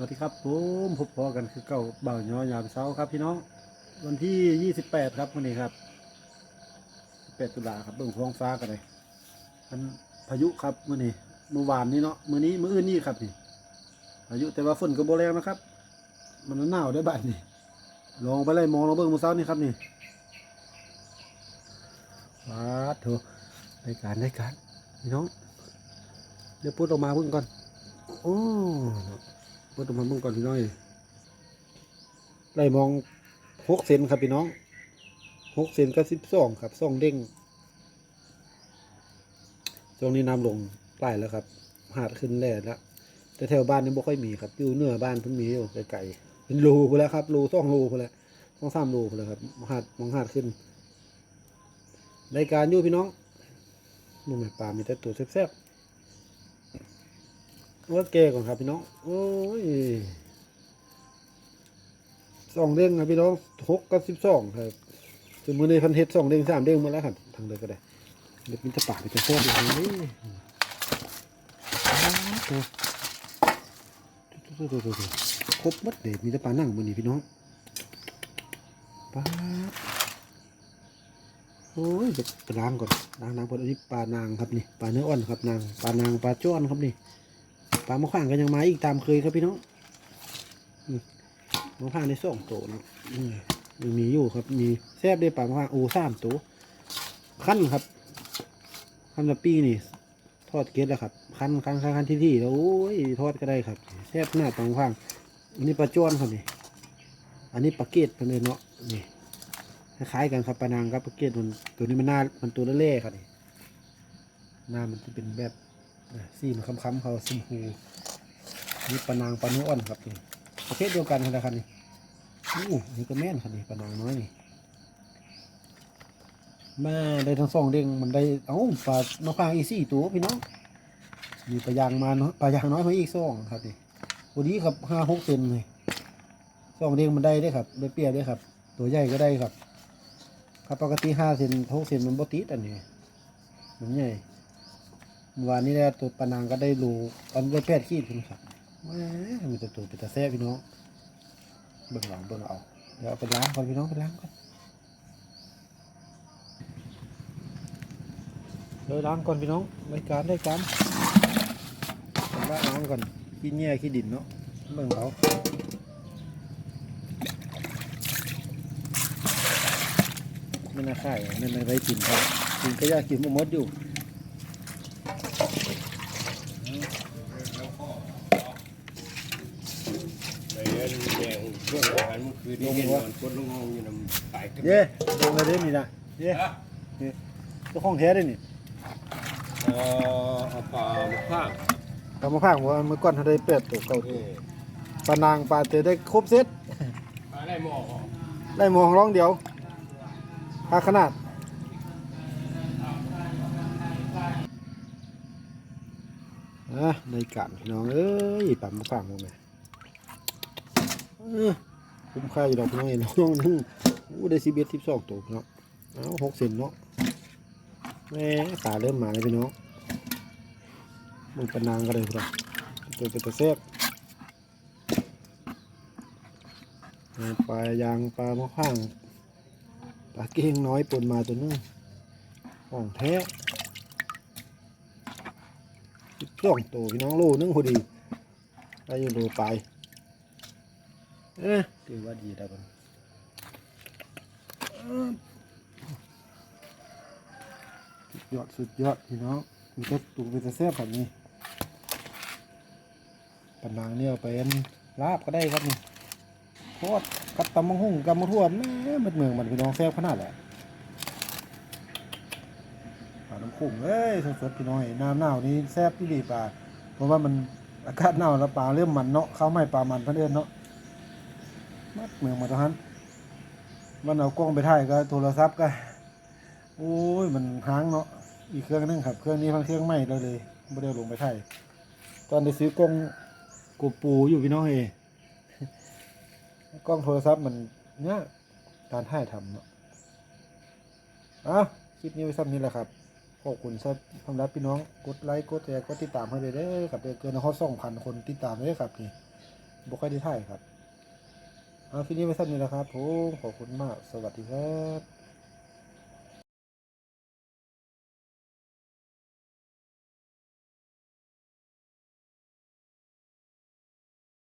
วัสดีครับผมพบพอกันคือเก่าเบ่าวยอยามเช้าครับพี่น้อง วันที่28ครับวันนี้ครับ8ตุลาครับเบิ่งท้องฟ้ากันเลยมันพายุครับมื้อนี้เมื่อวานนี้เนาะมื้อนี้มื้ออื่นนี่ครับนี่พายุแต่ว่าฝนก็โบแรงนะครับ มันหนาวได้บ้านนี่ลองไปไล่มองลองเบิ่งมื้อเช้านี่ครับนี่ว้าดโถได้การได้การพี่น้องเดี๋ยวพูดออกมาเบิ่งก่อนโอ้ เนาะเปิดออกมาเบิ่งก่อนพี่น้อยไล่มองหกเซนครับพี่น้องหกเซนก็สิบสองครับสองเด้งช่วงนี้น้ำลงใต้แล้วครับ หาดขึ้นแร่แล้วแต่แถวบ้านนี่บ่ค่อยมีครับอยู่เนือบ้านเพิ่นมีอยู่ไกลๆเป็นรูไปแล้วครับรูสองรูไปแล้วสองสามรูไปแล้วครับหาดมองหาดขึ้นรายการอยู่พี่น้องมึงไม่ปลามีแต่ตัวแซ่บๆ ว่าแก่ก่อนครับพี่น้องโอ้ยสองเด้งครับพี่น้องหกกับสิบสองครับสมมติในพันเทศสองเด้งสามเด้งมาแล้วครับทางเดินก็ได้เด็กมิตรปากมิตรแซ่บอย่างนี้ตัวตัวตัวตัวตัวครบหมัดเด็ดมีต่ปานั่งบนนี้พี่น้องปาโอ้ยไปล้างก่อนล้างน้ำก่อนอันนี้ปลานางครับนี่ปลาเนื้ออ่อนครับนางปลานางปลาจ้อนครับนี่ ปลาหมะข่างก็ยังมาอีกตามเคยครับพี่น้องมหมะข่างในสองตัวเนาะม,มีอยู่ครับ มีแซบได้ปลาหมะข่างโอ้สามตัวขั้นครับขั้นละปีนี่ ทอดเกล็ดแล้วครับขั้นขั้นขั้นขั้นที่ที่แล้วโอ้ยทอดก็ได้ครับแซบหน้าปลามะข่างอันนี้ปลาจ้วนครับนี่อันนี้ปลาเกตเป็นเลยเนาะนี่คล้ายกันครับปลานางครับปลาเกตมันตัวนี้มันหน้ามันตัวเล่ๆครับนี่หน้ามันจะเป็นแบบ สีมันค้ำๆเขาซิมพูนี่ปนางปนื้ออ่อนครับนี่ประเภทเดียวกันนะครับนี่อู้นี่ก็แม่นครับนี่ปนางน้อยนี่มาได้ทั้งสองเด้งมันได้เอ้าปลาเนื้อฟางอีสี่ตัวพี่น้องมีปลายางมาเนาะปลายางน้อยมาอีกสองครับนี่วันนี้ครับห้าหกเซนเลยสองเด้งมันได้ได้ครับได้เปียบได้ครับ ตัวใหญ่ก็ได้ครับครับปกติห้าเซนหกเซนมันบ่ติดอันนี้มันใหญ่ วานนี้ได้ตัวปนางก็ได้รูตอนได้แพทย์ขี้คุณครับมมีแต่ตัวเป็นตาแซ่พี่น้องเบิ่งหลังเบิ่งเอาเดี๋ยวเอาไปล้างก่อนพี่น้องไปล้างก่อนเดี๋ยวล้างก่อนพี่น้องรายการรายการล้างน้ำก่อนขี้แง่ขี้ดินเนาะเบิ่งเขาไม่น่าข่ายไม่น่าได้กินครับกินก็ยากกินหมดอยู่ ไปเรียนแม่ของช่วงอาหาร เมื่อคืนนี้เห็นนอนกดลงห้องอยู่นำตายกันเย่ลงเลยเด้นี่นะเย่นี่เจ้าของแท้ได้นี่เอ่อเอาปลามาข้างกำมาพากว่าเมื่อก่อนเขาได้เป็ดตัวเก่าเอตัวอปลานางปลาเตได้ครบเซตปลาได้หม้อได้หมองร้องเดียวพาขนาดอะในการพี่น้องเอ้ยปลามาพากมึงไงเออ คุ้มค่าอยู่ดอกพี่น้องเอ้ยน้องนึงอู้ได้สิบเอ็ดสิบสองตัวพี่น้องเอาหกเซนเนาะแหม่ปลาเริ่มมาเลยพี่น้องมึงปลานางก็เลยพี่น้องตัวเป็นตัวแซ่บปลายางปลามะข้างปลาเก้งน้อยปนมาตัวนึงของแท้สิบสองตัวพี่น้องโลนึงพอดีได้อยู่โลไป เอ๊ะถือว่าดีแล้วกันสุดยอดสุดยอดพี่น้องมีแต่ตัวเป็นแต่แซ่บแบบนี้ปลานางเนี่ยเอาไปอันลาบก็ได้ครับนี่ทอดกับตำมังหุ่งกับมะทั่วแม่มันเมืองมันพี่น้องแซ่บขนาดแหละปลาน้ำขุ่งเอ้ยสดๆพี่น้องน้ำหนาวนี้แซ่บที่ดีปลาเพราะว่ามันอากาศหนาวแล้วปลาเริ่มมันเนาะข้าวไม่ปลามันเพื่นเอนเนาะ มัดเมืองมาตอนนั้นมันเอากล้องไปถ่ายก็โทรศัพท์ก็โอ้ยมันค้างเนาะอีกเครื่องนึงครับ เครื่องนี้พันเครื่องใหม่เลยเลยไม่ได้ลงไปถ่ายตอนได้ซื้อกล้องกูปูอยู่พี่น้องเอกล้องโทรศัพท์มันเนี่ยการถ่ายทำเนาะอะคลิปนี้ไว้ซ้ำนี้แหละครับขอบคุณสำหรับพี่น้องกดไลค์กดแชร์กดติดตามให้เลยเด้อครับเดือนเกินเขาสองพันคนติดตามเลยครับนี่บ่ค่อยได้ถ่ายครับ เอาคลิปนี้ไปสั้นนี้แหละครับผมขอบคุณมาก สวัสดีครับ